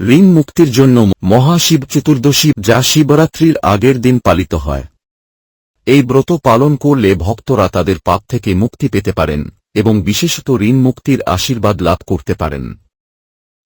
ঋণ মুক্তির জন্য মহাশিব চতুর্দশী যা শিবরাত্রির আগের দিন পালিত হয়। এই ব্রত পালন করলে ভক্তরা তাদের পাপ থেকে মুক্তি পেতে পারেন এবং বিশেষত ঋণ মুক্তির আশীর্বাদ লাভ করতে পারেন।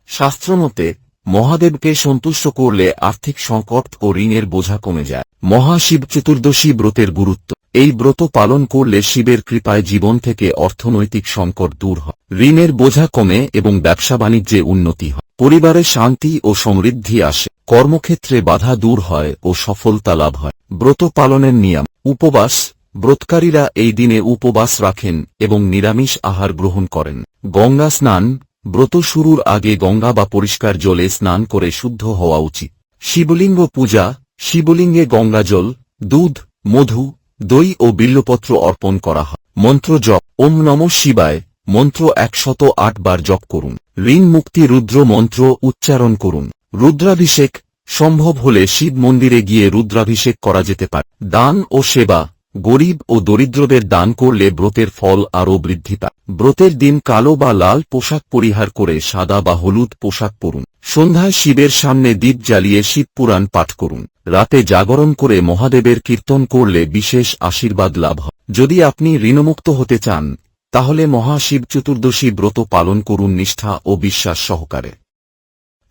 শাস্ত্রমতে, মহাদেবকে সন্তুষ্ট করলে আর্থিক সংকট ও ঋণের বোঝা কমে যায়। মহাশিব চতুর্দশী ব্রতের গুরুত্ব। এই ব্রত পালন করলে শিবের কৃপায় জীবন থেকে অর্থনৈতিক সংকট দূর হয়। ঋণের বোঝা কমে এবং ব্যবসা বাণিজ্যে উন্নতি হয়। পরিবারে শান্তি ও সমৃদ্ধি আসে। কর্মক্ষেত্রে বাধা দূর হয় ও সফলতা লাভ হয়। ব্রত পালনের নিয়ম। উপবাস। ব্রতকারীরা এই দিনে উপবাস রাখেন এবং নিরামিষ আহার গ্রহণ করেন। গঙ্গা স্নান। ব্রত শুরুর আগে গঙ্গা বা পরিষ্কার জলে স্নান করে শুদ্ধ হওয়া উচিত। শিবলিঙ্গ পূজা। শিবলিঙ্গে গঙ্গাজল দুধ, মধু, দই ও বিল্লপত্র অর্পণ করা হয়। মন্ত্র জপ। ওম নম শিবায়। মন্ত্র একশত বার জপ করুন। ঋণ মুক্তি রুদ্র মন্ত্র উচ্চারণ করুন। রুদ্রাভিষেক সম্ভব হলে শিব মন্দিরে গিয়ে রুদ্রাভিষেক করা যেতে পারে। দান ও সেবা, গরিব ও দরিদ্রদের দান করলে ব্রতের ফল আরও বৃদ্ধি পায়। ব্রতের দিন কালো বা লাল পোশাক পরিহার করে সাদা বা হলুদ পোশাক পরুন। সন্ধ্যায় শিবের সামনে দ্বীপ জ্বালিয়ে শিব পুরাণ পাঠ করুন। রাতে জাগরণ করে মহাদেবের কীর্তন করলে বিশেষ আশীর্বাদ লাভ হয়। যদি আপনি ঋণমুক্ত হতে চান তাহলে মহাশিব চতুর্দশী ব্রত পালন করুন নিষ্ঠা ও বিশ্বাস সহকারে।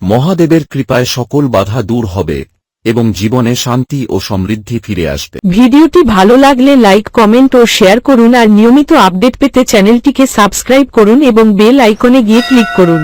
মহাদেবের কৃপায় সকল বাধা দূর হবে এবং জীবনে শান্তি ও সমৃদ্ধি ফিরে আসবে। ভিডিওটি ভালো লাগলে লাইক, কমেন্ট ও শেয়ার করুন আর নিয়মিত আপডেট পেতে চ্যানেলটিকে সাবস্ক্রাইব করুন এবং বেল আইকনে গিয়ে ক্লিক করুন।